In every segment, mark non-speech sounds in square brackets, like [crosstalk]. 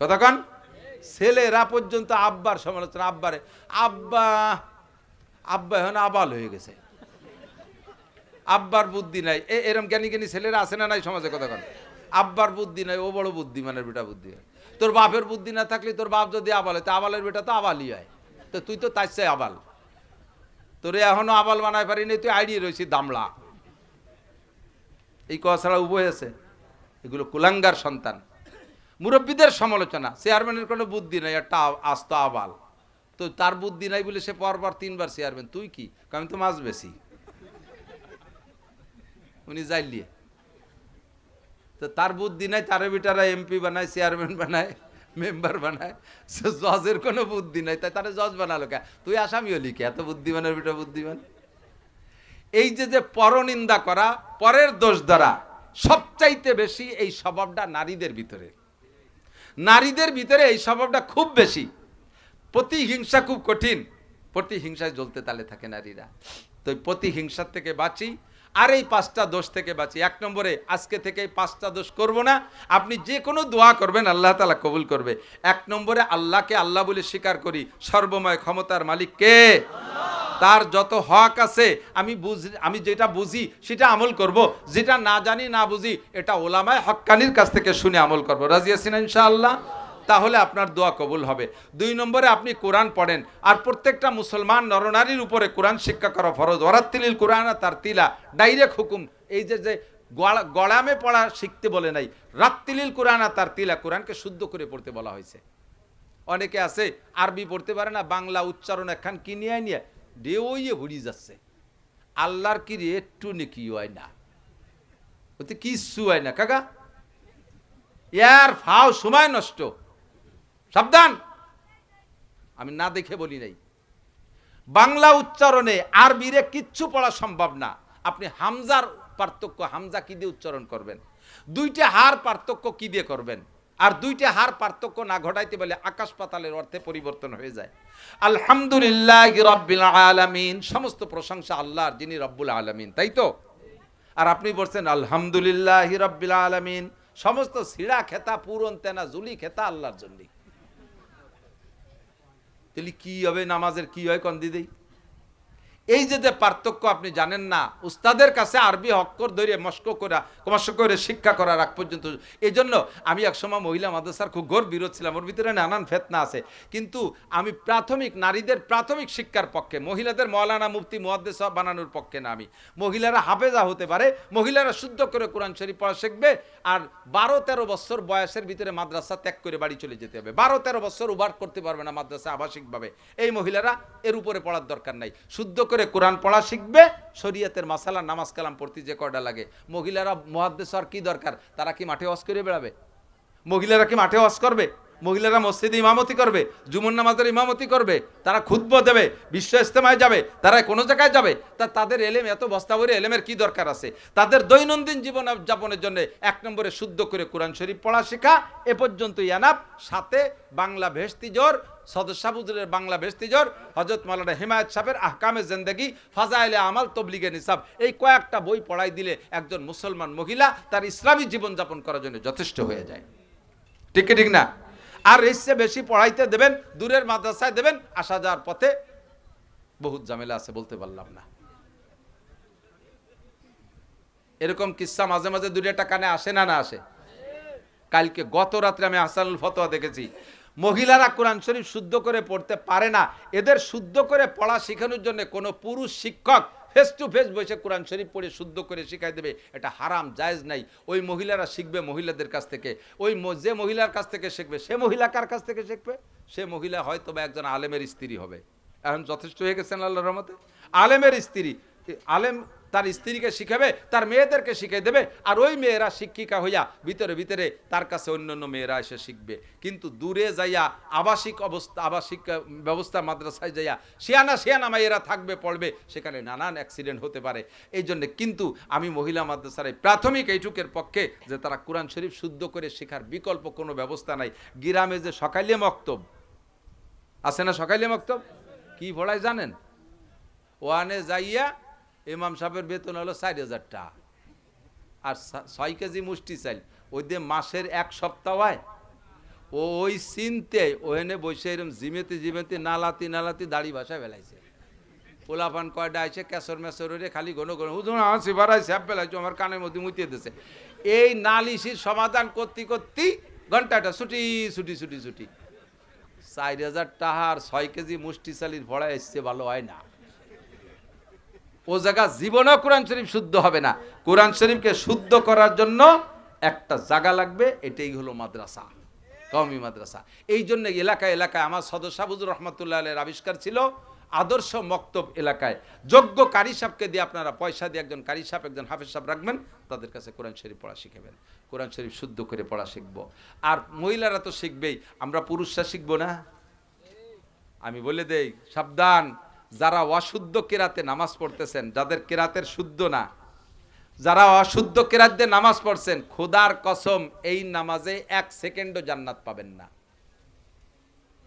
কতক্ষণ ছেলেরা পর্যন্ত আব্বার সমালোচনা, আব্বারে, আব্বা আব্বা এখন আবাল হয়ে গেছে। আব্বার বুদ্ধি নাই। এ, এরম জ্ঞানী জ্ঞানী ছেলেরা আছে না নাই সমাজে কতক্ষণ আব্বার বুদ্ধি নাই, ও বড় বুদ্ধিমানের বেটা বুদ্ধি তোর বাপের বুদ্ধি না থাকলে তোর বাপ যদি আবাল হয়, তা আবালের বেটা তো আবালই হয়। তো তুই তো তার চাই আবাল। তোরে এখনও আবাল বানায় পারিনি তুই আইডিয়ে রয়েছি দামলা। এই কথা ছাড়া উভয় আছে। এগুলো কুলাঙ্গার সন্তান। মুরব্বীদের সমালোচনা। চেয়ারম্যানের কোনো বুদ্ধি নাই, একটা আস্ত আবাল। তো তার বুদ্ধি নাই বলে সে পরবার তিনবার চেয়ারম্যান তুই কি? আমি তো মাছ বেশি উনি যাইলিয়ে। তো তার বুদ্ধি নাই, তারে বিটারা এমপি বানায় চেয়ারম্যান বানায় মেম্বার বানায়। সে জজের কোনো বুদ্ধি নাই, তাই তারা জজ বানালো কে? তুই আসামি হলি কে? এত বুদ্ধিমানের বিটা বুদ্ধিমান? এই যে যে পরনিন্দা করা, পরের দোষ দ্বারা সবচাইতে বেশি এই স্বভাবটা নারীদের ভিতরে। নারীদের ভিতরে এই স্বভাবটা খুব বেশি। প্রতিহিংসা খুব কঠিন। প্রতিহিংসায় জ্বলতে তালে থাকে নারীরা। তো প্রতিহিংসার থেকে বাঁচি, আর এই পাঁচটা দোষ থেকে বাঁচি। এক নম্বরে, আজকে থেকে পাঁচটা দোষ করব না। আপনি যে কোনো দোয়া করবেন, আল্লাহ তালা কবুল করবে। এক নম্বরে, আল্লাহকে আল্লাহ বলে স্বীকার করি, সর্বময় ক্ষমতার মালিক কে? তার যত হক আছে, আমি বুঝ, আমি যেটা বুঝি সেটা আমল করব। যেটা না জানি, না বুঝি, এটা ওলামায় হক্কানির কাছ থেকে শুনে আমল করব। রাজি আছেন ইনশাআল্লাহ? তাহলে আপনার দোয়া কবুল হবে। দুই নম্বরে আপনি কোরআন পড়েন। আর প্রত্যেকটা মুসলমান নরনারীর উপরে কোরআন শিক্ষা করা ফরজ। ওরাত্তিলিল কোরআন তার তিলা ডাইরেক্ট হুকুম। এই যে যে গলামে পড়া শিখতে বলে নাই, রাত্তিলিল কোরআন তার তিলা কোরআনকে শুদ্ধ করে পড়তে বলা হয়েছে। অনেকে আছে, আরবি পড়তে পারে না, বাংলা উচ্চারণ একখান কিনিয়ে নিয়ে ডেওইয়ে ঘুরিয়ে যাচ্ছে। আল্লাহর কি রে, একটু নাকি হয় না। ওতে কিচ্ছু হয় না, কাকা। ইয়ার ফাও সময় নষ্ট। সাবধান। আমি না দেখে বলি নাই। বাংলা উচ্চারণে আরবিরে কিচ্ছু পড়া সম্ভব না। আপনি হামজার পার্থক্য, হামজা কি দিয়ে উচ্চারণ করবেন? দুইটা হার পার্থক্য কি দিয়ে করবেন? আর দুইটা হার পার্থক্য না ঘটাইতে বলে আকাশ পাতালের অর্থে পরিবর্তন হয়ে যায়। আলহামদুলিল্লাহ রব্বিল আলামিন, সমস্ত প্রশংসা আল্লাহর, যিনি রব্বুল আলামিন, তাই তো? আর আপনি বলছেন, আলহামদুলিল্লাহ রব্বিল আলামিন, সমস্ত সিড়া খেতা পুরন তেনা, জুলি খেতা আল্লাহর জন্যই তাহলে কি হবে, নামাজের কি হয় কন দিদি? এই যে যে পার্থক্য আপনি জানেন না, উস্তাদের কাছে আরবি অক্ষর ধরে মস্ক করা মস্ক করে শিক্ষা করার আগ পর্যন্ত। এই জন্য আমি একসময় মহিলা মাদ্রাসার খুব ঘোর বিরোধ ছিলাম, ওর ভিতরে নানান ফেতনা আছে। কিন্তু আমি প্রাথমিক, নারীদের প্রাথমিক শিক্ষার পক্ষে, মহিলাদের মৌলানা, মুফতি, মুহাদ্দেস বানানোর পক্ষে না আমি। মহিলারা হাফেজা হতে পারে, মহিলারা শুদ্ধ করে কোরআন শরীফ পড়া শিখবে, আর বারো তেরো বছর বয়সের ভিতরে মাদ্রাসা ত্যাগ করে বাড়ি চলে যেতে হবে। বারো তেরো বছর উবার করতে পারবে না মাদ্রাসা আবাসিকভাবে। এই মহিলারা এর উপরে পড়ার দরকার নাই। শুদ্ধ করে কোরআন পড়া শিখবে, শরীয়তের মাসালা নামাজ কালাম পড়তে যে কয়টা লাগে। মহিলারা মহাদ্দেশ কি দরকার? তারা কি মাঠে ওয়াজ করে বেড়াবে? মহিলারা কি মাঠে ওয়াজ করবে? মহিলারা মসজিদে ইমামতি করবে? জুমন নামাজের ইমামতি করবে? তারা খুদ্ব দেবে, বিশ্ব ইস্তেমায় যাবে, তারা কোনো জায়গায় যাবে? তা তাদের এলেম, এত বস্তা ভরে এলেমের কি দরকার আছে? তাদের দৈনন্দিন জীবন যাপনের জন্য এক নম্বরে শুদ্ধ করে কোরআন শরীফ পড়া শেখা, এ পর্যন্ত ইয়ানাপ সাথে বাংলা ভেস্তিজোর সদস্যাবুজুরের বাংলা ভেস্তিজোর হজরত মালানা হিমায়ত সাহেবের আহকামে জেন্দেগি, ফাজাইলে আমাল, তবলিগে নিসাব। এই কয়েকটা বই পড়াই দিলে একজন মুসলমান মহিলা তার ইসলামী জীবনযাপন করার জন্য যথেষ্ট হয়ে যায়। ঠিক ঠিক না? আর এসে বেশি পড়াইতে দেবেন, দূরের মাদ্রাসায় দেবেন, আসা যাওয়ার পথে বহুত ঝামেলা আছে বলতে পারলাম না। এরকম কিস্সা মাঝে মাঝে দুই একটা কানে আসে না না আসে? কালকে গত রাত্রে আমি হাসানুল ফতোয়া দেখেছি। মহিলারা কোরআন শরীফ শুদ্ধ করে পড়তে পারে না। এদের শুদ্ধ করে পড়া শেখানোর জন্য কোনো পুরুষ শিক্ষক ফেস টু ফেস বসে কোরআন শরীফ পড়ে শুদ্ধ করে শিখাই দেবে। এটা হারাম, জায়েজ নাই। ওই মহিলারা শিখবে মহিলাদের কাছ থেকে। ওই যে মহিলার কাছ থেকে শিখবে, সে মহিলা কার কাছ থেকে শিখবে? সে মহিলা হয়তো বা একজন আলেমের স্ত্রী হবে। এখন যথেষ্ট হয়ে গেছেন আল্লাহ রহমতে? আলেমের স্ত্রী আলেম তার স্ত্রীকে শিখাবে, তার মেয়েদেরকে শিখিয়ে দেবে, আর ওই মেয়েরা শিক্ষিকা হইয়া ভিতরে ভিতরে তার কাছে অন্য অন্য মেয়েরা এসে শিখবে। কিন্তু দূরে যাইয়া আবাসিক অবস্থা, আবাসিক ব্যবস্থা মাদ্রাসায় যাইয়া শিয়ানা শিয়ানা মায়েরা থাকবে, পড়বে, সেখানে নানান অ্যাক্সিডেন্ট হতে পারে। এই জন্য কিন্তু আমি মহিলা মাদ্রাসার প্রাথমিক এইটুকের পক্ষে যে তারা কোরআন শরীফ শুদ্ধ করে শেখার বিকল্প কোনো ব্যবস্থা নাই। গ্রামে যে সকালে মক্তব, আছে না সকালে মক্তব? কি পড়ায় জানেন? ওয়ানে যাইয়া ইমাম সাহেবের বেতন হলো চার হাজার টাকা। আর ছয় কেজি মুষ্টি চাল। ওই দিয়ে মাসের এক সপ্তাহ হয় ও ওই চিনতে ওখানে বসে এরম জিমেতে জিমেতে নালাতি নালাতি দাড়ি ভাষা বেলাইছে পোলাপান কয়টা আইছে ক্যাসর মেসর রে খালি ঘন ঘন, হুজুর, আমার সিবারাই স্যাপ বেলাইছো আমার কানের মধ্যে মুতিয়ে দিছে। এই নালিশির সমাধান করতে করতে ঘন্টাটা ছুটি ছুটি ছুটি ছুটি। চার হাজার টাহার ছয় কেজি মুষ্টি চালির ভরা এসছে, ভালো হয় না। ও জায়গা জীবনেও কোরআন শরীফ শুদ্ধ হবে না। কোরআন শরীফকে শুদ্ধ করার জন্য একটা জায়গা লাগবে, এটাই হলো মাদ্রাসা, কওমি মাদ্রাসা। এই জন্য এলাকায় এলাকায় আমার সদস্য সাবুজুর রহমতুল্লাহ আলের আবিষ্কার ছিল, আদর্শ মক্তব এলাকায়। যোগ্য কারি সাহেবকে দিয়ে আপনারা পয়সা দিয়ে একজন কারি সাহেব, একজন হাফেজ সাহেব রাখবেন, তাদের কাছে কোরআন শরীফ পড়া শিখাবেন। কোরআন শরীফ শুদ্ধ করে পড়া শিখব। আর মহিলারা তো শিখবেই, আমরা পুরুষরা শিখব না? আমি বলে দেই, সাবধান যারা অশুদ্ধ কেরাতে নামাজ পড়তেছেন, যাদের কেরাতের শুদ্ধ না, যারা অশুদ্ধ কেরাত দিয়ে নামাজ পড়ছেন, খোদার কসম এই নামাজে এক সেকেন্ডও জান্নাত পাবেন না।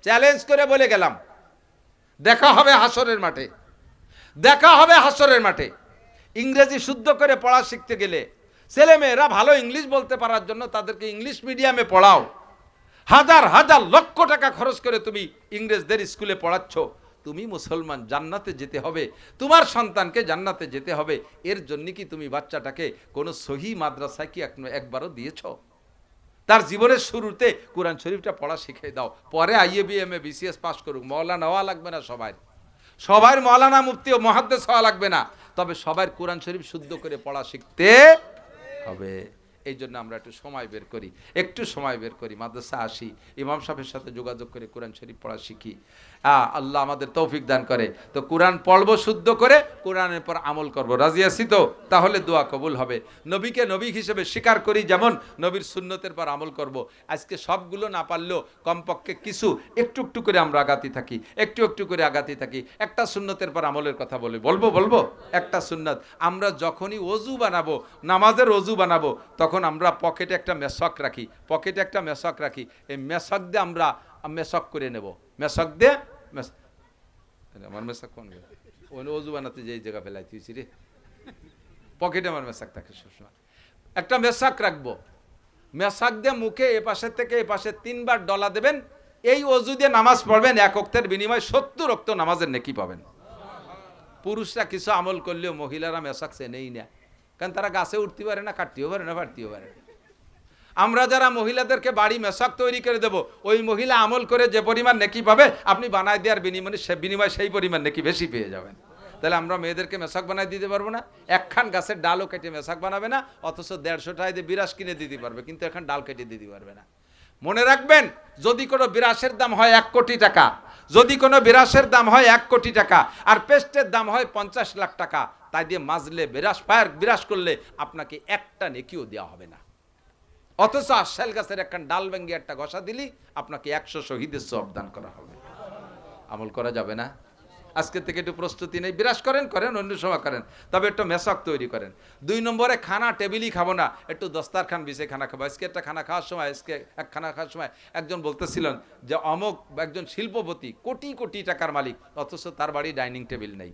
চ্যালেঞ্জ করে বলে গেলাম, দেখা হবে হাসরের মাঠে, দেখা হবে হাসরের মাঠে। ইংরেজি শুদ্ধ করে পড়া শিখতে গেলে ছেলে মেয়েরা ভালো ইংলিশ বলতে পারার জন্য তাদেরকে ইংলিশ মিডিয়ামে পড়াও। হাজার হাজার লক্ষ টাকা খরচ করে তুমি ইংরেজদের স্কুলে পড়াচ্ছ। তুমি মুসলমান, জান্নাতে যেতে হবে। তোমার সন্তানকে জান্নাতে যেতে হবে। এর জন্য কি তুমি বাচ্চাটাকে কোনো সহি মাদ্রাসায় কি এক- একবারও দিয়েছ? তার জীবনের শুরুতে কোরআন শরীফটা পড়া শিখিয়ে দাও। পরে IA B M A BCS pass করুক। মৌলানা হওয়া লাগবে না সবাই। সবার মৌলানা মুফতি ও মহাদ্দেশ হওয়া লাগবে না। তবে সবার কোরআন শরীফ শুদ্ধ করে পড়া শিখতে হবে। এই জন্য আমরা একটু সময় বের করি। একটু সময় বের করি, মাদ্রাসা আসি, ইমাম সাহেবের সাথে যোগাযোগ করে কোরআন শরীফ পড়া শিখি। হ্যাঁ আল্লাহ আমাদের তৌফিক দান করে। তো কোরআন পড়ব শুদ্ধ করে, কোরআনের পর আমল করব। রাজি আছি তো? তাহলে দোয়া কবুল হবে। নবীকে নবী হিসেবে স্বীকার করি যেমন নবীর সুন্নতের পর আমল করব। আজকে সবগুলো না পারলেও কমপক্ষে কিছু একটু একটু করে আমরা আগাতে থাকি, একটু একটু করে আগাতে থাকি। একটা সুন্নতের পর আমলের কথা বলি। বলব বলব? একটা সুন্নত। আমরা যখনই অজু বানাবো, নামাজের অজু বানাবো, তখন আমরা পকেটে একটা মেশক রাখি, পকেটে একটা মেশক রাখি। এই মেশক দিয়ে আমরা, মেশক করে নেব। মেশক দিয়ে আমার মেশক কোন ওই অজু বানাতে যে জায়গা ফেলাই দিয়েছি রে। পকেটে আমার মেশাক থাকে সবসময়। একটা মেশাক রাখব। মেশাক দিয়ে মুখে এ পাশের থেকে এ পাশে তিনবার ডলা দেবেন। এই অজু দিয়ে নামাজ পড়বেন, এক অক্তের বিনিময়ে সত্তর অক্ত নামাজের নেকি পাবেন। পুরুষরা কিছু আমল করলেও মহিলারা মেশাক চেনেই না। কারণ তারা গাছে উঠতে পারে না, কাটতেও পারে না পারতেও পারে না। আমরা যারা মহিলাদেরকে বাড়ি মেশাক তৈরি করে দেব, ওই মহিলা আমল করে যে পরিমাণ নেকি পাবে, আপনি বানায় দেওয়ার বিনিময়ে সে বিনিময়ে সেই পরিমাণ নেকি বেশি পেয়ে যাবেন। তাহলে আমরা মেয়েদেরকে মেশাক বানায় দিতে পারব না। একখান গাছের ডালও কেটে মেশাক বানাবে না, অথচ দেড়শো টাকায় দিয়ে বিরাস কিনে দিতে পারবে, কিন্তু এখন ডাল কেটে দিতে পারবে না। মনে রাখবেন, যদি কোনো বিরাসের দাম হয় এক কোটি টাকা যদি কোনো বিরাসের দাম হয় এক কোটি টাকা আর পেস্টের দাম হয় পঞ্চাশ লাখ টাকা, তাই দিয়ে মাজলে বিরাস পায়ের বিরাস করলে আপনাকে একটা নেকিও দেওয়া হবে না। অথচ আশাল গাছের একটা ডাল ভেঙ্গে একটা ঘষা দিলি, আপনাকে একশো শহীদের সব দান করা হবে। আমল করা যাবে না। আজকে থেকে একটু প্রস্তুতি নেই। বিরাস করেন করেন, অন্য সময় করেন। তবে একটু মেশক তৈরি করেন। দুই নম্বরে খানা টেবিলই খাব না। একটু দস্তারখান বিষে খানা খাব। আজকে একটা খানা খাওয়ার সময়, আজকে এক খানা খাওয়ার সময় একজন বলতেছিলেন যে, অমক একজন শিল্পপতি কোটি কোটি টাকার মালিক, অথচ তার বাড়ি ডাইনিং টেবিল নেই।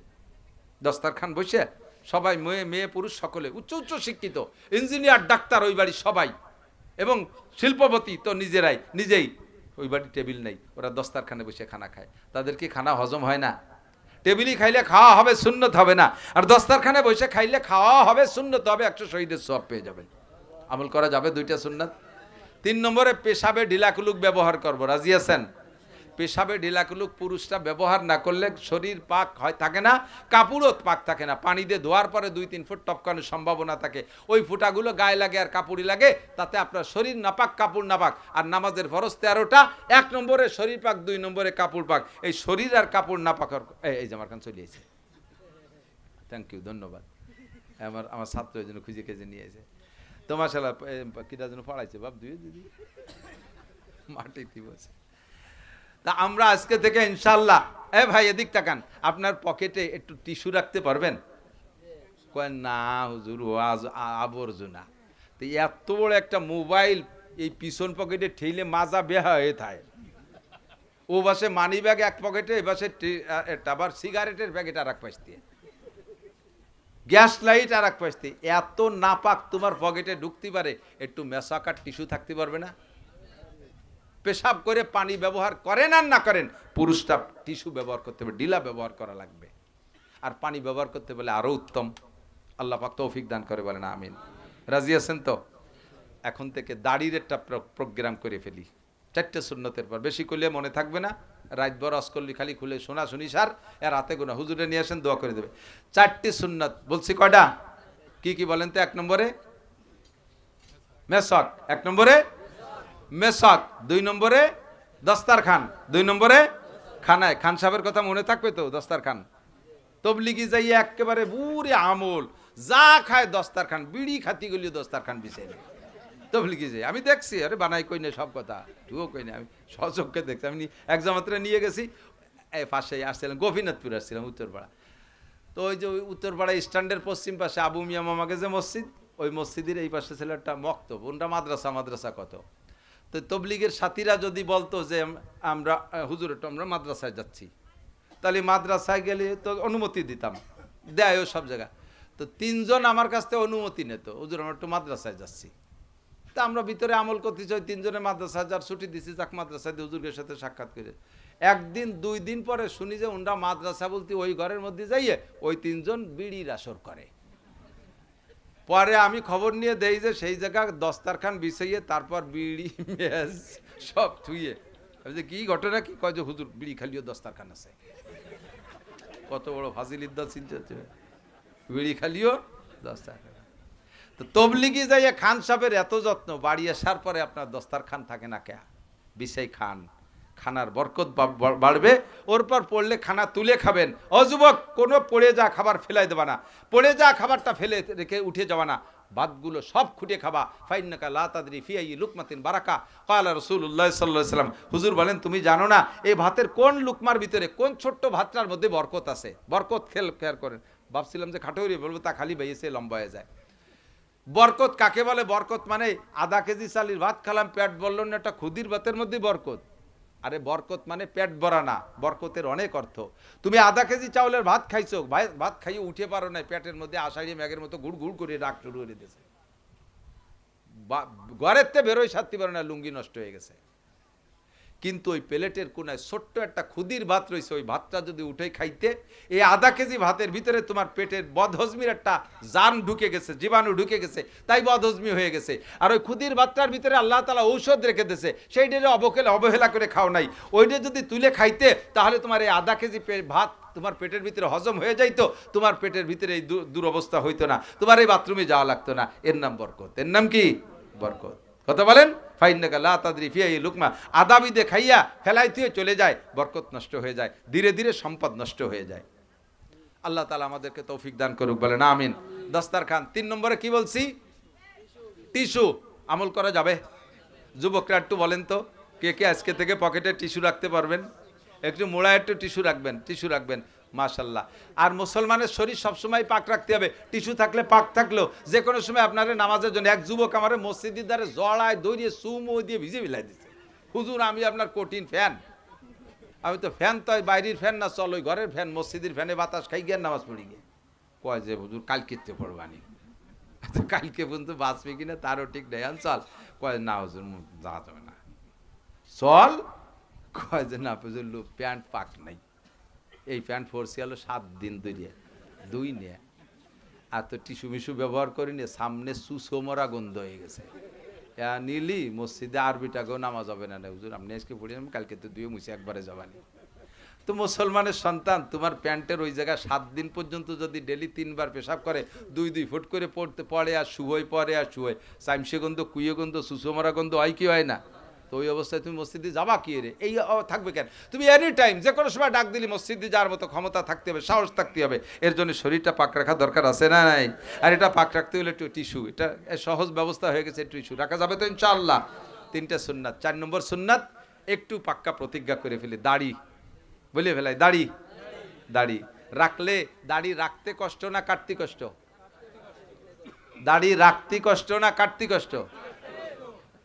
দস্তারখান বসে সবাই মেয়ে মেয়ে, পুরুষ সকলে, উচ্চ উচ্চ শিক্ষিত, ইঞ্জিনিয়ার, ডাক্তার, ওই বাড়ি সবাই। এবং শিল্পপতি তো নিজেরাই, নিজেই ওই বাড়ির টেবিল নেই। ওরা দস্তারখানে বসে খানা খায়। তাদের কি খানা হজম হয় না? টেবিলই খাইলে খাওয়া হবে, সুন্নত হবে না। আর দস্তারখানে বসে খাইলে খাওয়া হবে, সুন্নত হবে, একশো শহীদের সব পেয়ে যাবেন। আমল করা যাবে দুইটা সুন্নত। তিন নম্বরে পেশাবে ঢিলাকুলুক ব্যবহার করব। রাজি আছেন? পেশাবে ঢিলাকুলুক পুরুষরা ব্যবহার না করলে শরীর পাক হয়, থাকে না, কাপড়ও পাক থাকে না। পানি দিয়ে ধোয়ার পরে দুই তিন ফুট টপকানোর সম্ভাবনা থাকে। ওই ফুটাগুলো গায়ে লাগে আর কাপড়ই লাগে, তাতে আপনার শরীর নাপাক, কাপড় নাপাক। আর নামাজের ফরজ তেরোটা, এক নম্বরে শরীর পাক, দুই নম্বরে কাপড় পাক। এই শরীর আর কাপড় না পাকার এই যে আমার কান চলে এসেছে। থ্যাংক ইউ ধন্যবাদ। আমার আমার ছাত্র এই জন্য খুঁজে খেজে নিয়েছে তোমার শালা কিটা যেন পড়াইছে বাপ, দুই দিদি। মাটিতে বসে তা আমরা আজকে থেকে ইনশাল্লাহ এ ভাই এদিক তাকান, আপনার পকেটে একটু টিস্যু রাখতে পারবেন? কয়, না হুজুর আজ আবর্জনা। তো এত বড় একটা মোবাইল এই পিছন পকেটে ঠেলে মাজা বেহা হয়ে থাকে। ও বাসে মানি ব্যাগ এক পকেটে, এ বাসে আবার সিগারেটের প্যাকেট আর এক পাশ দিয়ে। গ্যাস লাইট আর এক পাশ এত নাপাক তোমার পকেটে ঢুকতে পারে, একটু মেশাকার টিস্যু থাকতে পারবে না? পেশাব করে পানি ব্যবহার করেন আর না করেন পুরুষটা টিস্যু ব্যবহার করতে হবে, ডিলা ব্যবহার করা লাগবে। আর পানি ব্যবহার করতে বলে আরও উত্তম। আল্লাহ পাক তৌফিক দান করে বলেন, আমিন। রাজি আছেন তো? এখন থেকে দাড়ির একটা প্রোগ্রাম করে ফেলি। চারটে সুন্নতের পর। বেশি করলে মনে থাকবে না, রাত বর অস্কল্লি খালি খুলে শোনা শুনি সার এর রাতে গোনা হুজুরে নিয়ে আসেন, দোয়া করে দেবে। চারটি সুন্নত। বলছি কয়টা? কি কি বলেন তো এক নম্বরে? মেসক এক নম্বরে? মেসক, দুই নম্বরে দস্তার খান দুই নম্বরে খানায়। খান সাহেবের কথা মনে থাকবে তো দস্তার খান তবলিগি যাইয়ে একেবারে বুড়ে আমল, যা খায় দস্তার খান বিড়ি খাতি গলিও দস্তার খান বিষয় তবলিগি যাই, আমি দেখছি, আরে বানাই কই না সব কথা, তুইও কই না, আমি সচক্ষে দেখছি, আমি এক জামাত্রা নিয়ে গেছি, এই পাশে আসছিলাম, গোপীনাথপুর আসছিলাম, উত্তরপাড়া। তো ওই যে ওই উত্তরপাড়া স্ট্যান্ডের পশ্চিম পাশে আবু মিয়া মামাকে যে মসজিদ, ওই মসজিদের এই পাশে ছিল একটা মক্তব, ওনটা মাদ্রাসা মাদ্রাসা কত। তো তবলিগের সাথীরা যদি বলতো যে আমরা হুজুর আমরা মাদ্রাসায় যাচ্ছি। তাহলে মাদ্রাসায় গেলে তো অনুমতি দিতাম, দেয়ও সব জায়গা তো তিনজন আমার কাছ থেকে অনুমতি নিত, হুজুর, আমরা একটু মাদ্রাসায় যাচ্ছি। তা আমরা ভিতরে আমল করতে চাই তিনজনে মাদ্রাসায় যার ছুটি দিছি, যাক মাদ্রাসা দিয়ে হুজুরের সাথে সাক্ষাৎ করে। একদিন, দুই দিন পরে শুনি যে ওনরা মাদ্রাসা বলতে ওই ঘরের মধ্যে যাইয়ে ওই তিনজন বিড়ির আসর করে। পরে আমি খবর নিয়ে দেই যে সেই জায়গা দস্তারখান বিছাইয়ে তারপর বিড়ি, মেজ সব আমি যে কি ঘটনা কি? কয় যে, হুজুর, বিড়ি খালিও দস্তারখান আছে। কত বড় ফাজিল বিড়ি খালিও দস্তারখান তো তবলিগি যাইয়া খান সাহেবের এত যত্ন, বাড়ি আসার পরে আপনার দস্তার খান থাকে না কে? বিষয় খান। খানার বরকত বাড়বে। ওর পর পড়লে খানা তুলে খাবেন। অযুবক কোনো পড়ে যা খাবার ফেলাই দেবা না। পড়ে যা খাবারটা ফেলে রেখে উঠে যাওয়া না। ভাতগুলো সব খুঁটে খাবা। ফাইনাকা লা তাদরি ফিয়াই লুকমাতিন বারাকা। কালা রসুল্লাহ সাল্লাহ সাল্লাম, হুজুর বলেন, তুমি জানো না, এই ভাতের কোন লুকমার ভিতরে, কোন ছোট্ট ভাতটার মধ্যে বরকত আছে? বরকত খেল খেয়ার করেন। ভাবছিলাম যে খাটোরি বলব, তা খালি বাইয়েছে লম্বা হয়ে যায়। বরকত কাকে বলে? বরকত মানে আধা কেজি চালির ভাত খালাম, পেট বলল না, একটা ক্ষুদির ভাতের মধ্যে বরকত। আরে বরকত মানে পেট ভরা না, বরকতের অনেক অর্থ। তুমি আধা কেজি চাউলের ভাত খাইছো ভাত খাইয়ে উঠে পারো না পেটের মধ্যে আষাঢ়ি ম্যাগের মতো গুড় গুড় করে ডাক শুরু করে দিয়েছে। ঘরের তে বেরোয় সারতে পারো না, লুঙ্গি নষ্ট হয়ে গেছে। কিন্তু ওই প্লেটের কোনায় ছোট্ট একটা ক্ষুদির ভাত রয়েছে, ওই ভাতটা যদি উঠে খাইতে, এই আধা কেজি ভাতের ভিতরে তোমার পেটের বদহজমির একটা জান ঢুকে গেছে, জীবাণু ঢুকে গেছে, তাই বদহজমি হয়ে গেছে। আর ওই ক্ষুদির ভাতটার ভিতরে আল্লাহ তালা ঔষধ রেখে দিয়েছে সেইটারে অবকেলে অবহেলা করে খাও নাই, ওইটা যদি তুলে খাইতে, তাহলে তোমার এই আধা কেজি ভাত তোমার পেটের ভিতরে হজম হয়ে যাইতো, তোমার পেটের ভিতরে এই দুরবস্থা হইতো না, তোমার এই বাথরুমে যাওয়া লাগতো না। এর নাম বরকত। এর নাম কি? বরকত। কথা বলেন? ফাইনাকা লা তাদরি ফিয়া এই লুকমা। আদাবিদে খাইয়া ফেলাই দিয়ে চলে যায়, বরকত নষ্ট হয়ে যায়, ধীরে ধীরে সম্পদ নষ্ট হয়ে যায়। আল্লাহ তালা আমাদেরকে তৌফিক দান করুক, বলেন আমিন। দস্তার খান তিন নম্বরে কি বলছি? টিস্যু। আমল করা যাবে। যুবকরা একটু বলেন তো, কে কে আজকে থেকে পকেটে টিস্যু রাখতে পারবেন? একটু মোড়া একটু টিস্যু রাখবেন টিস্যু রাখবেন। মাশাল্লাহ। আর মুসলমানের শরীর সবসময় পাক রাখতে হবে। টিস্যু থাকলে পাক থাকলেও যে কোনো সময় আপনার নামাজের জন্য এক যুবক আমার মসজিদের দ্বারে জড়ায় দৌড়িয়ে সুমো দিয়ে ভিজে বিলাই দিচ্ছে হুজুর, আমি আপনার কঠিন ফ্যান। আমি তো ফ্যান তো বাইরের ফ্যান না, চল ওই ঘরের ফ্যান, মসজিদের ফ্যানে বাতাস খাই গিয়ে নামাজ পড়ি গিয়ে। কয় যে, হুজুর কালকিতে পড়বানি [laughs] কালকে পর্যন্ত বাঁচবে কিনা তারও ঠিক নেই। চল। কয়, না হুজুর যাওয়া যাবে না। চল। কয় যে, না হুজুর প্যান্ট পাক নাই। এই প্যান্ট ফোরসি হলো সাত দিন ধরিয়ে দুই নিয়ে। আর তো টিসু মিশু ব্যবহার করি নে সামনে সুসমরা গন্ধ হয়ে গেছে। নিলি, মসজিদে আরবিটাকেও নামাজ হবে না হুজুর, আপনি আজকে পড়ি আমি কালকে তো দুই মুছে একবারে যাবানি। তো মুসলমানের সন্তান, তোমার প্যান্টের ওই জায়গায় সাত দিন পর্যন্ত যদি ডেলি তিনবার পেশাব করে, দুই দুই ফুট করে পড়তে পড়ে আর শুয়োয় পরে আর শুয়োয় সাইমসে গন্ধ, কুইয়ে গন্ধ সুষমরা গন্ধ হয় কি হয় না? তো ওই অবস্থায় তুমি মসজিদে যাবা কি রে? এই থাকবে কেন? তুমি এনি টাইম যে কোনো সময় ডাক দিলি, মসজিদে যাওয়ার মতো ক্ষমতা থাকতে হবে, সাহস থাকতে হবে। এর জন্য শরীরটা পাক রাখা দরকার আছে না নাই? আর এটা পাক রাখতে হলে একটু টিস্যু এটা সহজ ব্যবস্থা হয়ে গেছে টিস্যু রাখা যাবে তো ইনশাআল্লাহ। তিনটা সুন্নাত, চার নম্বর সুন্নাত, একটু পাক্কা প্রতিজ্ঞা করে ফেলি, দাড়ি। বলে ফেলাই, দাড়ি। দাড়ি। রাখলে, দাড়ি রাখতে কষ্ট না কাটতে কষ্ট? দাড়ি রাখতে কষ্ট না কাটতে কষ্ট?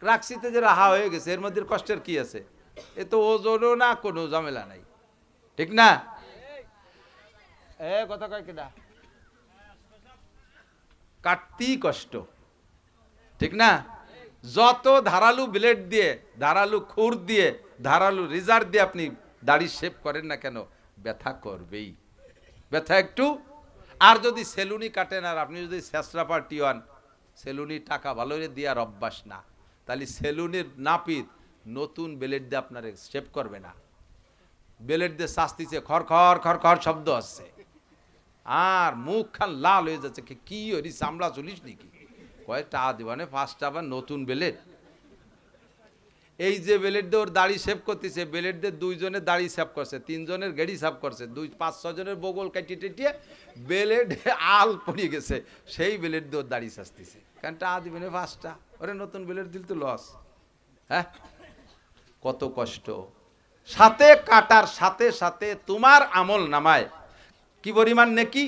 রাখছিতে যে রাহা হয়ে গেছে, এর মধ্যে কষ্টের কি আছে? এ তো ওজনও না, কোনো ঝামেলা নাই। ঠিক না? এ, কথা কয় কেডা কাটতেই কষ্ট। ঠিক না? যত ধারালু ব্লেড দিয়ে, ধারালু খুর দিয়ে, ধারালু রিজার দিয়ে আপনি দাড়ি শেভ করেন না কেন, ব্যথা করবেই। ব্যথা একটু? আর যদি সেলুনি কাটেন, আর আপনি যদি শেষরা পার্টি হন সেলুনি টাকা ভালো দিয়ে আর অভ্যাস না। তাহলে সেলুনের নাপিত নতুন ব্লেড দিয়ে আপনার শেভ করবে না। ব্লেড দিয়ে শাস্তিছে খর খর খর খর শব্দ আসছে। আর মুখ খান লাল হয়ে যাচ্ছে, কি ওরি চামড়া চলিস নাকি? কয় টা দিবানে পাঁচটা আবার নতুন বেলেট এই যে বেলেট দিয়ে ওর দাড়ি সেভ করতেছে বেলেট দিয়ে দুইজনের দাড়ি সেভ করছে, তিনজনের গেড়ি সেভ করছে, দুই, পাঁচ ছজনের বগল কাটিয়ে টেটিয়ে বেলেট আল পড়ে গেছে, সেই বেলেট দিয়ে ওর দাড়ি সাজতেছে কারণ টা দিবেনে পাঁচটা। ওরে নতুন বেলেট দিল তো লস হ্যাঁ? কত কষ্ট। সাথে কাটার সাথে সাথে তোমার আমল নামায়। কি পরিমাণ নেকি?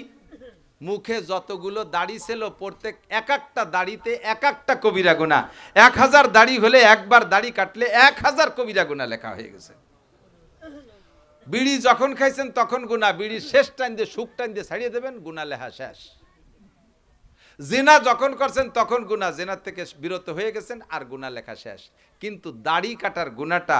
মুখে যতগুলো দাড়ি ছিল, প্রত্যেক এক একটা দাড়িতে এক একটা কবিরা গুণা এক হাজার দাড়ি হলে একবার দাড়ি কাটলে এক হাজার কবিরা গুণা লেখা হয়ে গেছে। বিড়ি যখন খাইছেন তখন গুণা বিড়ি শেষ টাইম দিয়ে সুখ টাইম দিয়ে ছাড়িয়ে দেবেন গুণা লেখা শেষ। জেনা যখন করছেন তখন গুণা জেনার থেকে বিরত হয়ে গেছেন আর গুণা লেখা শেষ। কিন্তু দাড়ি কাটার গুণাটা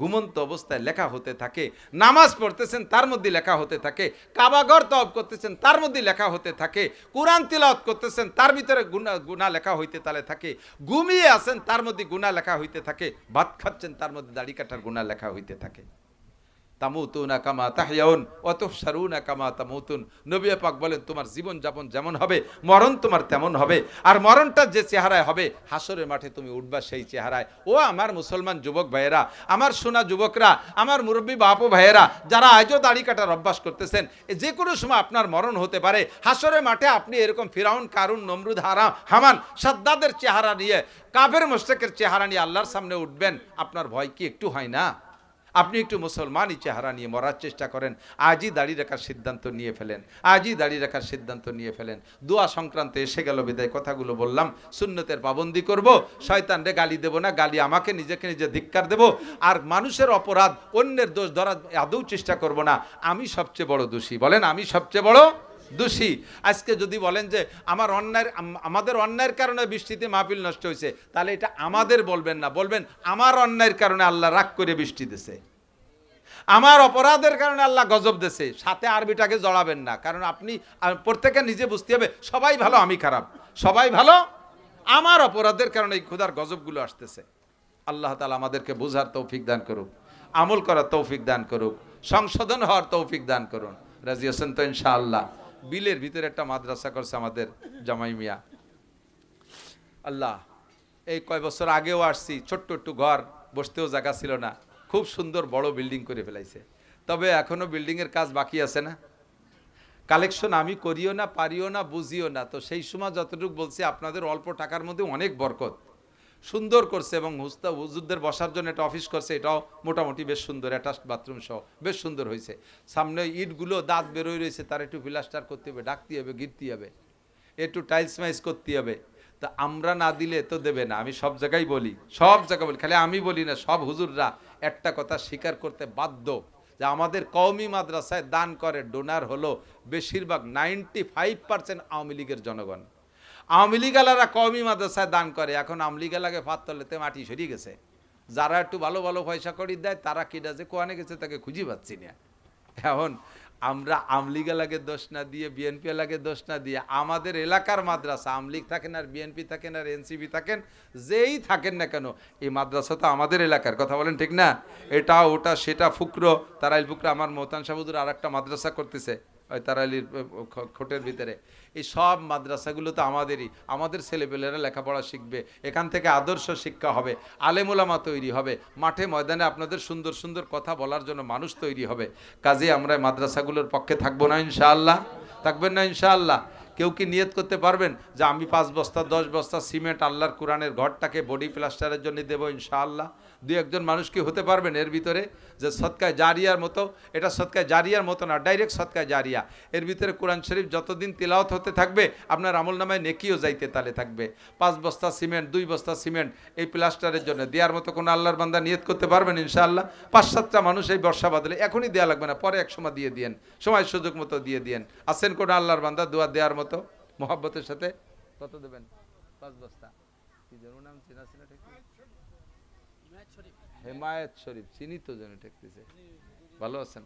ঘুমন্ত অবস্থায় লেখা হতে থাকে, নামাজ পড়তেছেন তার মধ্যে লেখা হতে থাকে কাবাগর তব করতেছেন তার মধ্যে লেখা হতে থাকে, কোরআন তিলাওয়াত করতেছেন তার ভিতরে গুণা গুণা লেখা হইতে তালে থাকে, ঘুমিয়ে আছেন তার মধ্যে গুণা লেখা হইতে থাকে, ভাত খাচ্ছেন তার মধ্যে দাড়ি কাটার গুণা লেখা হইতে থাকে। তামুতুনা কামা তাহিয়াউন অত সারুনা কামা তামুতুন। নবী পাক বলেন, তোমার জীবন যাপন যেমন হবে, মরণ তোমার তেমন হবে। আর মরণটা যে চেহারায় হবে, হাসরের মাঠে তুমি উঠবা সেই চেহারায়। ও আমার মুসলমান যুবক ভাইয়েরা, আমার সোনা যুবকরা, আমার মুরব্বী বাপু ভাইয়েরা, যারা আজও দাড়ি কাটার অভ্যাস করতেছেন যে কোনো সময় আপনার মরণ হতে পারে। হাসরের মাঠে আপনি এরকম ফিরাউন, কারুন, নমরুদ, হারা, হামান, সাদ্দাদের চেহারা নিয়ে কাবের মোস্টেকের চেহারা নিয়ে আল্লাহর সামনে উঠবেন, আপনার ভয় কি একটু হয় না? আপনি একটু মুসলমানই চেহারা নিয়ে মরার চেষ্টা করেন, আজই দাড়ি রাখার সিদ্ধান্ত নিয়ে ফেলেন, আজই দাড়ি রাখার সিদ্ধান্ত নিয়ে ফেলেন। দোয়া সংক্রান্ত এসে গেল বিদায়, কথাগুলো বললাম, সুন্নতের পাবন্দি করব শয়তানরে গালি দেব না, গালি আমাকে নিজেকে নিজে ধিক্কার দেব, আর মানুষের অপরাধ অন্যের দোষ ধরা আদৌ চেষ্টা করব না। আমি সবচেয়ে বড় দোষী, বলেন আমি সবচেয়ে বড় দোষী। আজকে যদি বলেন যে আমার অন্যায়ের আমাদের অন্যায়ের কারণে বৃষ্টিতে মাহফিল নষ্ট হয়েছে, তাহলে এটা আমাদের বলবেন না। বলবেন, আমার অন্যায়ের কারণে আল্লাহ রাগ করে বৃষ্টি দিছে। আমার অপরাধের কারণে আল্লাহ গজব দেছে। সাথে আরবিটাকে জড়াবেন না। কারণ আপনি প্রত্যেকে নিজে বুঝতে হবে, সবাই ভালো, আমি খারাপ। সবাই ভালো? আমার অপরাধের কারণে এই ক্ষুধার গজবগুলো আসতেছে। আল্লাহ তালা আমাদেরকে বোঝার তৌফিক দান করুক, আমল করার তৌফিক দান করুক, সংশোধন হওয়ার তৌফিক দান করুন। রাজি হোসেন তো ইনশাআল্লাহ। বিলের ভিতরে একটা মাদ্রাসা করছে আমাদের জামাই মিয়া। আল্লাহ, এই কয় বছর আগেও আসছি, ছোট্ট একটু ঘর, বসতেও জায়গা ছিল না। খুব সুন্দর বড় বিল্ডিং করে ফেলাইছে। তবে এখনও বিল্ডিংয়ের কাজ বাকি আছে না? কালেকশন আমি করিও না, পারিও না, বুঝিও না। তো সেই সময় যতটুকু বলছি, আপনাদের অল্প টাকার মধ্যে অনেক বরকত। সুন্দর করছে এবং হুস্তা হুজুরদের বসার জন্য একটা অফিস করছে, এটাও মোটামুটি বেশ সুন্দর অ্যাটাচ বাথরুম সহ, বেশ সুন্দর হয়েছে। সামনে ইটগুলো দাঁত বেরোয় রয়েছে, তার একটু প্লাস্টার করতে হবে, ডাকতে হবে গিরতে হবে, একটু টাইলস মাইস করতে হবে। তা আমরা না দিলে তো দেবে না, আমি সব জায়গায় বলি, সব জায়গায় বলি, খালি আমি বলি না, সব হুজুররা একটা কথা স্বীকার করতে বাধ্য যে আমাদের কওমি মাদ্রাসায় দান করে ডোনার হলো বেশিরভাগ নাইনটি ফাইভ পার্সেন্ট আওয়ামী লীগের জনগণ। আওয়ামী কওমি মাদ্রাসায় দান করে, এখন আওয়ামী লীগালাকে ফাত তলেতে মাটি সরিয়ে গেছে। যারা একটু ভালো ভালো পয়সা করি দেয়, তারা কিনা যে কোয়ানে গেছে তাকে খুঁজে পাচ্ছি না। এখন আমরা আমলিগা লাগে দোষ না দিয়ে, বিএনপি লাগে দোষ না দিয়ে, আমাদের এলাকার মাদ্রাসা আমলিগ থাকেন আর বিএনপি থাকেন আর এনসিপি থাকেন, যেই থাকেন না কেন, এই মাদ্রাসা তো আমাদের এলাকার, কথা বলেন ঠিক না? এটা, ওটা, সেটা, ফুকরো, তারাইল ফুকরো, আমার মোহতান সাহুদুর আর একটা মাদ্রাসা করতেছে। ওই তারাইলির খ- খোটের ভিতরে। এই সব মাদ্রাসাগুলো তো আমাদেরই। আমাদের ছেলেপেলেরা লেখাপড়া শিখবে। এখান থেকে আদর্শ শিক্ষা হবে। আলেমুলামা তৈরি হবে। মাঠে ময়দানে আপনাদের সুন্দর সুন্দর কথা বলার জন্য মানুষ তৈরি হবে। কাজে আমরা মাদ্রাসাগুলোর পক্ষে থাকব না ইনশাআল্লাহ। থাকবেন না ইনশাআল্লাহ। কেউ কি নিয়ত করতে পারবেন যে আমি পাঁচ বস্তা, দশ বস্তা সিমেন্ট আল্লাহর কোরআনের ঘরটাকে বডি প্লাস্টারের জন্য দেবো ইনশাআল্লাহ? দুই একজন মানুষ কি হতে পারবেন এর ভিতরে যে সৎকায় জারিয়ার মতো? এটা সৎকায় জারিয়ার মতো না, ডাইরেক্ট সৎকায় জারিয়া। এর ভিতরে কোরআন শরীফ যতদিন তিলাওয়াত হতে থাকবে, আপনার আমল নামায় নেকিও যাইতে তালে থাকবে। পাঁচ বস্তা সিমেন্ট, দুই বস্তা সিমেন্ট এই প্লাস্টারের জন্য দেওয়ার মতো কোনো আল্লাহর বান্দা নিয়ত করতে পারবেন ইনশাআল্লাহ? পাঁচ সাতটা মানুষ এই বর্ষা বাদলে এখনই দেওয়া লাগবে না, পরে এক সময় দিয়ে দিয়েন। সময় সুযোগ মতো দিয়ে দিয়েন। আসেন কোনো আল্লাহর বান্দা দোয়া দেওয়ার মতো মোহাব্বতের সাথে কত দেবেন? পাঁচ বস্তা। কি যেন নাম চেনা চেনা ঠেকতেছে হেমায়েত শরীফ। চিনি তো যেন ঠেকতেছে। ভালো আছেন?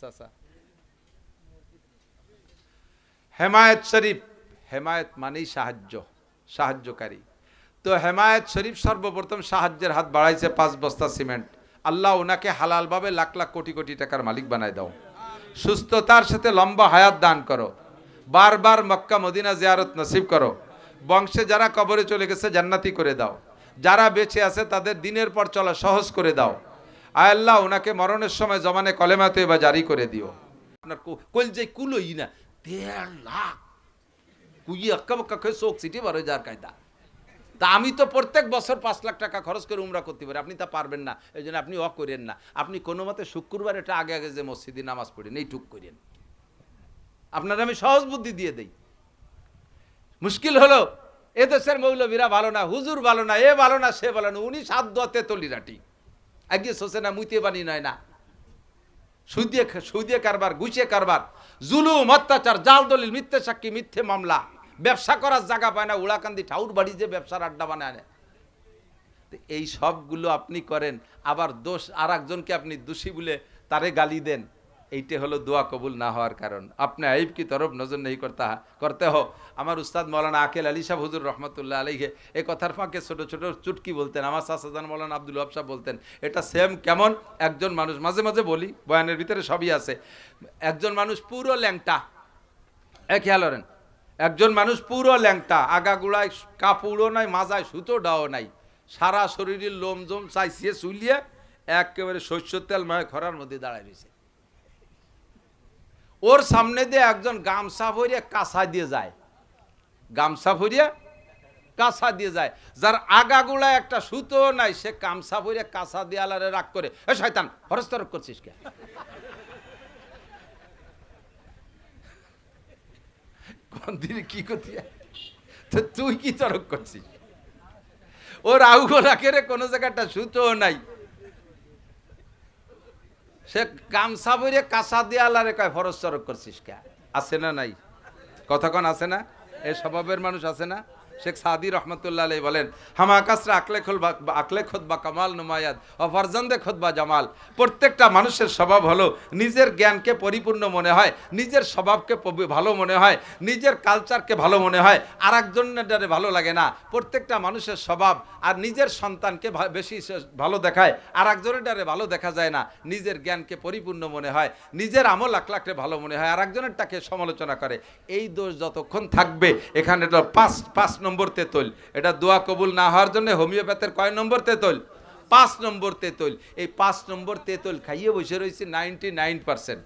চাচা। হেমায়েত শরীফ হেমায়েত মানেই সাহায্য সাহায্যকারী। তো হেমায়েত শরীফ সর্বপ্রথম সাহায্যের হাত বাড়াইছে পাঁচ বস্তা সিমেন্ট। আল্লাহ ওনাকে হালালভাবে লাখ লাখ কোটি কোটি টাকার মালিক বানায় দাও। সুস্থতার সাথে লম্বা হায়াত দান করো। বারবার মক্কা মদিনা জিয়ারত নসিব করো। বংশে যারা কবরে চলে গেছে জান্নাতি করে দাও। যারা বেঁচে আছে তাদের দিনের পর চলা সহজ করে দাও। আল্লাহ ওনাকে মরণের সময় জমানে কলেমাতে বা জারি করে দিও। আপনার কল যে কুলোই না, দেড় লাখ। কুই আক্কা বাক্কা খেয়ে শোক সিটি বারো যার কায়দা। তা আমি তো প্রত্যেক বছর পাঁচ লাখ টাকা খরচ করে উমরা করতে পারি, আপনি তা পারবেন না। এই জন্য আপনি অ করেন না। আপনি কোনো মতে শুক্রবার এটা আগে আগে যে মসজিদে নামাজ পড়েন, এই টুক করেন। আপনার আমি সহজ বুদ্ধি দিয়ে দেই। মুশকিল হলো, এ দেশের মৌলবীরা ভালো না, হুজুর ভালো না, এ ভালো না, সে ভালো না, উনি সাত দোয়াতে তলিরাটি। আগে সোসে না মুইতে বানি নয় না। সুদিয়ে সুদিয়ে কারবার গুছিয়ে কারবার, জুলুম, অত্যাচার, জাল দলিল, মিথ্যে সাক্ষী, মিথ্যে মামলা। ব্যবসা করার জায়গা পায় না, উড়াকান্দি ঠাউর বাড়ি যে ব্যবসার আড্ডা বানায় এই সবগুলো আপনি করেন, আবার দোষ আর একজনকে আপনি দোষী বলে তারে গালি দেন। এইটা হলো দোয়া কবুল না হওয়ার কারণ। আপনি আইব কি তরফ? নজর নেই করতে করতে হো। আমার উস্তাদ মৌলানা আকেল আলী সাহ হুজুর রহমতুল্লাহ আলীকে এই কথার ফাঁকে ছোট ছোট চুটকি বলতেন। আমার সাসাদান মৌলানা আব্দুল ওয়াব সাহেব বলতেন, এটা সেম কেমন? একজন মানুষ, মাঝে মাঝে বলি, বয়ানের ভিতরে সবই আছে। একজন মানুষ পুরো ল্যাংটা, এ খেয়াল করেন, একজন মানুষ পুরো ল্যাংটা, আগাগুড়ায় কাপড়ও নাই, মাজায় সুতো ডাও নাই। সারা শরীরের লোম জম চাইছিয়ে চুলিয়ে একেবারে শস্য তেল মায় খরার মধ্যে দাঁড়ায় রয়েছে। ওর সামনে দিয়ে একজন গামছা ভরিয়ে কাঁসা দিয়ে যায়। গামছা ভরিয়ে কাঁসা দিয়ে যায়। যার আগাগুলা একটা সুতো নাই, সে গামছা ভরিয়ে কাঁসা দিয়ে আলারে রাগ করে, এ শয়তান হরস্তরক করছিস কে? কি করতে? তো তুই কি তরক করছিস? ওর আউগোলা কেড়ে কোনো জায়গাটা সুতো নাই। সে গামছা বইরে কাঁচা দেয়ালারে কয় ফরজ করছিস কে? আছে না নাই? কতক্ষণ আছে না? এই স্বভাবের মানুষ আছে না? শেখ সাদি রহমতুল্লাহ আলাই বলেন, হামা আকলে খোল আকলে খোদ বা কামাল নুমায়াদ ও খোদ বা জামাল। প্রত্যেকটা মানুষের স্বভাব হলো নিজের জ্ঞানকে পরিপূর্ণ মনে হয়, নিজের স্বভাবকে ভালো মনে হয়, নিজের কালচারকে ভালো মনে হয় আর একজনের ভালো লাগে না। প্রত্যেকটা মানুষের স্বভাব আর নিজের সন্তানকে বেশি ভালো দেখায় আর একজনের ডারে ভালো দেখা যায় না। নিজের জ্ঞানকে পরিপূর্ণ মনে হয়, নিজের আমল আখলাককে ভালো মনে হয় আর একজনেরটাকে সমালোচনা করে। এই দোষ যতক্ষণ থাকবে, এখানে পাঁচ পাঁচ নম্বর তেতল। এটা দোয়া কবুল না হওয়ার জন্য হোমিওপ্যাথের কয় নম্বর তেতল? পাঁচ নম্বর তেতল। এই পাঁচ নম্বর তেতল খাইয়ে বসে রয়েছে নাইনটি নাইন পার্সেন্ট